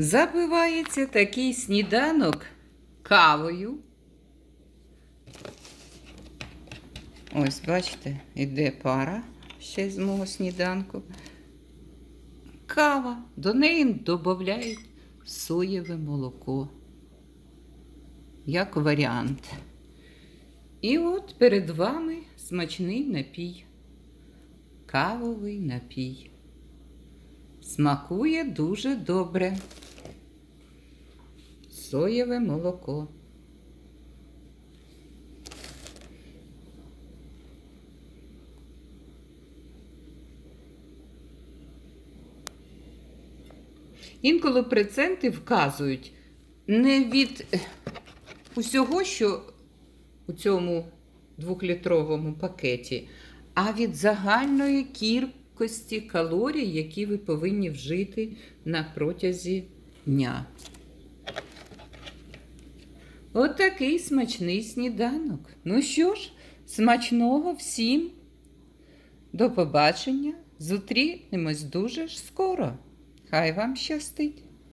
Запивається такий сніданок кавою. Ось, бачите, іде пара ще з мого сніданку. Кава. До неї додають соєве молоко. Як варіант. І от перед вами смачний напій. Кавовий напій. Смакує дуже добре. Соєве молоко. Інколи преценти вказують не від усього, що у цьому двохлітровому пакеті, а від загальної кількості калорій, які ви повинні вжити на протязі дня. Отакий смачний сніданок. Ну що ж, смачного всім. До побачення. Зустрінемось дуже ж скоро. Хай вам щастить!